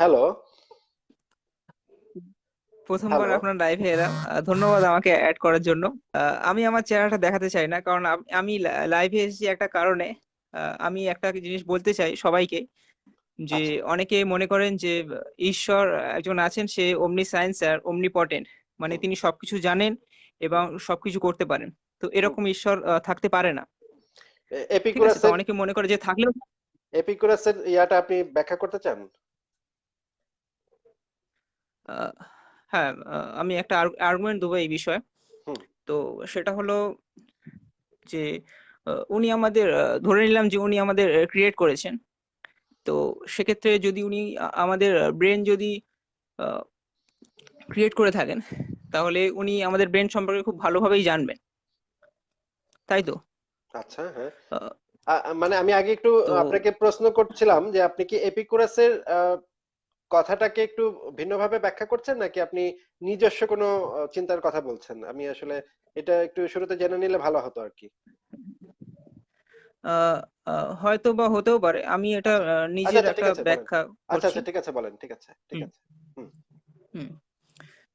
Hello প্রথমবার আপনার লাইভে এলাম। ধন্যবাদ আমাকে অ্যাড করার জন্য। আমি আমার চেহারাটা দেখাতে চাই না কারণ আমি লাইভে এসেছি একটা কারণে আমি একটা জিনিস বলতে চাই সবাইকে যে আচ্ছা। অনেকে মনে করেন যে ঈশ্বর একজন আছেন সে অমনি সায়েন্স আর অমনি পটেন্ট মানে তিনি সবকিছু জানেন এবং সবকিছু করতে পারেন। তো এরকম ঈশ্বর থাকতে পারে না। অনেকে মনে করে যে থাকলেও এপিকুরাসের ইয়াটা আপনি ব্যাখ্যা করতে চান? হ্যাঁ আমি একটা আর্গুমেন্ট দেবো এই বিষয়ে। তো সেটা হলো যে উনি আমাদের ধরে নিলাম যে উনি আমাদের ক্রিয়েট করেছেন। তো সেক্ষেত্রে যদি উনি আমাদের ব্রেন যদি ক্রিয়েট করে থাকেন তাহলে উনি আমাদের ব্রেন সম্পর্কে খুব ভালোভাবেই জানবেন। তাই তো? আচ্ছা হ্যাঁ। মানে আমি আগে একটু আপনাকে প্রশ্ন করছিলাম যে আপনি কি এপিকুরাসের কথাটাকে একটু ভিন্নভাবে ব্যাখ্যা করছেন নাকি আপনি নিজস্ব কোনো চিন্তার কথা বলছেন? আমি আসলে এটা একটু শুরুতে জেনে নিলে ভালো হতো আর কি। হয়তো বা হতেও পারে। আমি এটা আচ্ছা নিজের আচ্ছা একটা বলেন ব্যাখ্যা আচ্ছা আচ্ছা ঠিক আছে বলেন ঠিক আছে ঠিক আছে হুম।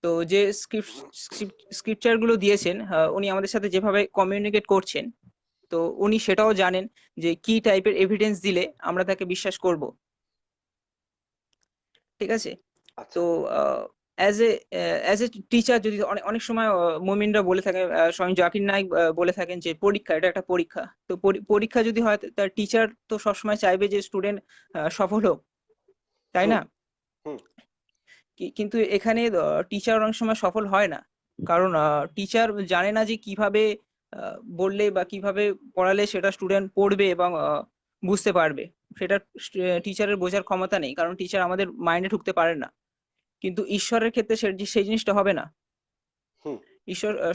তো যে স্ক্রিপচারগুলো দিয়েছেন উনি আমাদের সাথে যেভাবে কমিউনিকেট করছেন তো উনি সেটাও জানেন যে কি টাইপের এভিডেন্স দিলে আমরা তাকে বিশ্বাস করব। ঠিক আছে? আচ্ছা। তো as a as a teacher যদি অনেক সময় মুমিনরা বলে থাকে স্বয়ং জাকির নাইক বলে থাকেন যে পরীক্ষা এটা একটা পরীক্ষা। তো পরীক্ষা যদি হয় তার টিচার তো সবসময় চাইবে যে স্টুডেন্ট সফল হোক। তাই না? কিন্তু এখানে টিচার অনেক সময় সফল হয় না। কারণ টিচার জানে না যে কীভাবে বললে বা কীভাবে পড়ালে সেটা স্টুডেন্ট পড়বে এবং বুঝতে পারবে। সেটা টিচারের বোঝার ক্ষমতা নেই কারণ টিচার আমাদের মাইন্ডে ঢুকতে পারে না। কিন্তু ঈশ্বরের ক্ষেত্রে সেই জিনিসটা হবে না। ঈশ্বর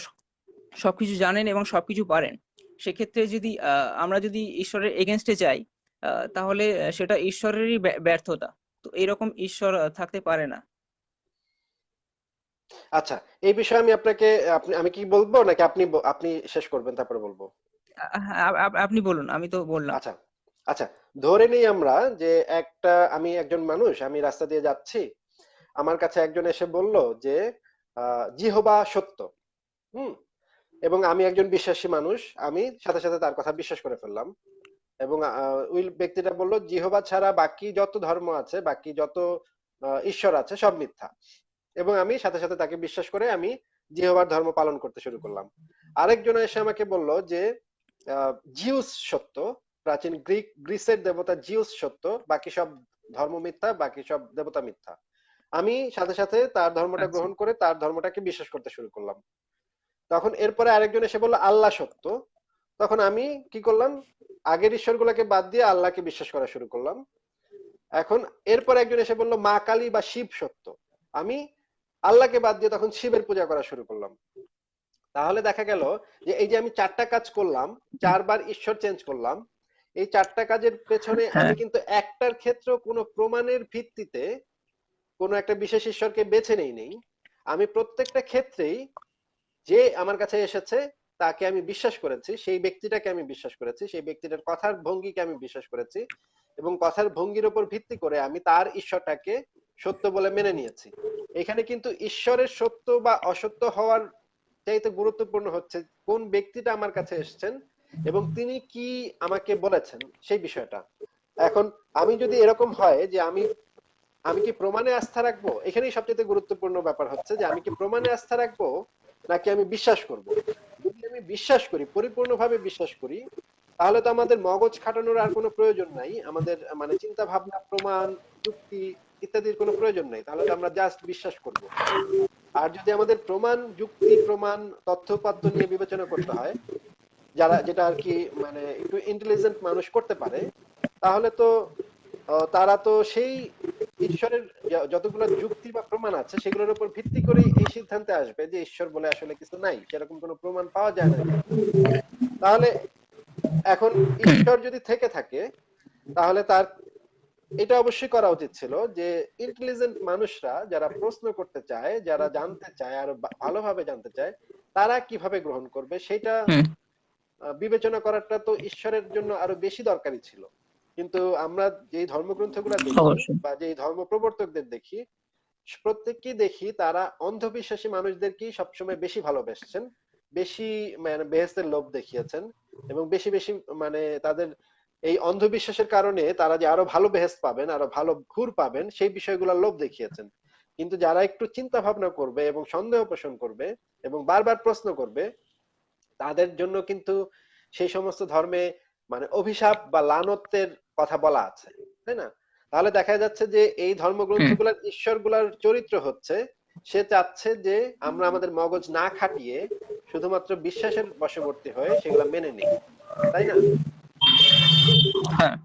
সবকিছু জানেন এবং সবকিছু পারেন। সেক্ষেত্রে যদি আমরা যদি ঈশ্বরের এগেনস্টে যাই তাহলে সেটা ঈশ্বরেরই ব্যর্থতা। তো এরকম ঈশ্বর থাকতে পারে না। আচ্ছা এই বিষয়ে আমি আপনাকে আপনি আমি কি বলব নাকি আপনি আপনি শেষ করবেন তারপরে বলব? আ- আপনি বলুন আমি তো বললাম। আচ্ছা। আচ্ছা ধরে নিই আমরা যে একটা, আমি একজন মানুষ, আমি রাস্তা দিয়ে যাচ্ছি, আমার কাছে একজন এসে বলল যে জিহোবা সত্য, হুম? এবং আমি একজন বিশ্বাসী মানুষ, আমি সাথে সাথে তার কথা বিশ্বাস করে ফেললাম। এবং ওই ব্যক্তিটা বলল, জিহবা ছাড়া বাকি যত ধর্ম আছে, বাকি যত ঈশ্বর আছে, সব মিথ্যা। এবং আমি সাথে সাথে তাকে বিশ্বাস করে আমি জিহবার ধর্ম পালন করতে শুরু করলাম। আরেকজন এসে আমাকে বলল যে জিউস সত্য প্রাচীন গ্রিক গ্রিসের দেবতা জিউস সত্য বাকি সব ধর্ম মিথ্যা বাকি সব দেবতা মিথ্যা। আমি সাথে সাথে তার ধর্মটা আচ্ছা। গ্রহণ করে তার ধর্মটাকে বিশ্বাস করতে শুরু করলাম। তখন এরপরে আরেকজন এসে বলল আল্লাহ সত্য। তখন আমি কি করলাম? আগের ঈশ্বরগুলোকে বাদ দিয়ে আল্লাহকে বিশ্বাস করা শুরু করলাম। এখন এরপর একজন এসে বলল মা কালী বা শিব সত্য। আমি আল্লাহকে বাদ দিয়ে তখন শিবের পূজা করা শুরু করলাম। তাহলে দেখা গেল যে এই যে আমি চারটা কাজ করলাম চারবার ঈশ্বর চেঞ্জ করলাম এই চারটা কাজের পেছনে আমি হ্যাঁ কিন্তু একটার ক্ষেত্রে কোনো প্রমাণের ভিত্তিতে কোনো একটা বিশেষ ঈশ্বরকে বেছে নেই নেই। আমি প্রত্যেকটা ক্ষেত্রেই যে আমার কাছে এসেছে তাকে আমি বিশ্বাস করেছি সেই ব্যক্তিটাকে আমি বিশ্বাস করেছি সেই ব্যক্তিটার কথার ভঙ্গিকে আমি বিশ্বাস করেছি এবং কথার ভঙ্গির উপর ভিত্তি করে আমি তার ঈশ্বরটাকে সত্য বলে মেনে নিয়েছি। এখানে কিন্তু ঈশ্বরের সত্য বা অসত্য হওয়ার চাইতে গুরুত্বপূর্ণ হচ্ছে কোন ব্যক্তিটা আমার কাছে এসেছেন এবং তিনি কি আমাকে বলেছেন সেই বিষয়টা? এখন আমি যদি এরকম হয় যে আমি আমি কি প্রমাণে আস্থা রাখব? এখানেই সবচেয়ে গুরুত্বপূর্ণ ব্যাপার হচ্ছে যে আমি কি প্রমাণে আস্থা রাখব নাকি আমি বিশ্বাস করব? যদি আমি বিশ্বাস করি, পরিপূর্ণভাবে বিশ্বাস করি, তাহলে তো আমাদের মগজ খাটানোর আর কোনো প্রয়োজন নাই, আমাদের মানে চিন্তা ভাবনা প্রমাণ, যুক্তি ইত্যাদির কোনো প্রয়োজন নাই, তাহলে তো আমরা জাস্ট বিশ্বাস করব। আর যদি আমাদের প্রমাণ, যুক্তি, প্রমাণ, তথ্যপাত্র নিয়ে বিবেচনা করতে হয় যারা যেটা আর কি মানে একটু ইন্টেলিজেন্ট মানুষ করতে পারে, তাহলে তো তারা তো সেই ঈশ্বরের যতগুলো যুক্তি বা প্রমাণ আছে, সেগুলোর উপর ভিত্তি করে এই সিদ্ধান্তে আসবে যে ঈশ্বর বলে আসলে কিছু নাই, সেরকম কোনো প্রমাণ পাওয়া যায় না। তাহলে এখন ঈশ্বর যদি থেকে থাকে, তাহলে তার, এটা অবশ্যই করা উচিত ছিল যে ইন্টেলিজেন্ট মানুষরা যারা প্রশ্ন করতে চায়, যারা জানতে চায়, আরও ভালোভাবে জানতে চায়, তারা কীভাবে গ্রহণ করবে, সেটা বিবেচনা করাটা তো ঈশ্বরের জন্য আরও বেশি দরকারি ছিল। কিন্তু আমরা যেই ধর্মগ্রন্থগুলো দেখি বা যেই ধর্ম প্রবর্তকদের দেখি প্রত্যেককেই দেখি তারা অন্ধবিশ্বাসী মানুষদেরকেই সবসময় বেশি ভালোবেসেছেন বেশি মানে বেহেস্তের লোভ দেখিয়েছেন এবং বেশি বেশি মানে তাদের এই অন্ধবিশ্বাসের কারণে তারা যে আরও ভালো বেহেস্ত পাবেন আরও ভালো ঘুর পাবেন সেই বিষয়গুলোর লোভ দেখিয়েছেন। কিন্তু যারা একটু চিন্তা ভাবনা করবে এবং সন্দেহ পোষণ করবে এবং বারবার প্রশ্ন করবে তাদের জন্য কিন্তু সেই সমস্ত ধর্মে মানে অভিশাপ বা লানতের কথা বলা আছে তাই না? তাহলে দেখা যাচ্ছে যে এই ধর্মগ্রন্থগুলোর ঈশ্বরগুলার চরিত্র হচ্ছে সে চাচ্ছে যে আমরা আমাদের মগজ না খাটিয়ে শুধুমাত্র বিশ্বাসের বশবর্তী হয়ে সেগুলা মেনে নিই তাই না? হ্যাঁ।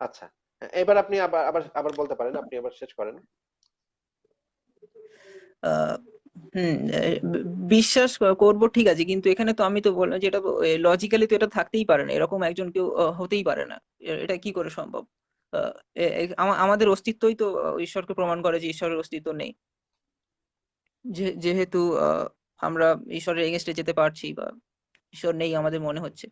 আচ্ছা এবার আপনি আবার আবার আবার বলতে পারেন আপনি আবার শেষ করেন। বিশ্বাস করব, ঠিক আছে, কিন্তু এখানে তো আমি তো বললাম যে এটা লজিক্যালি তো এটা থাকতেই পারে না, এরকম একজন কেউ হতেই পারে না এটা কি করে সম্ভব? আমাদের অস্তিত্বই তো ঈশ্বরকে প্রমাণ করে যে ঈশ্বরের অস্তিত্ব নেই। যেহেতু আমরা ঈশ্বরের এগেনস্টে যেতে পারছি বা ঈশ্বর নেই আমাদের মনে হচ্ছে।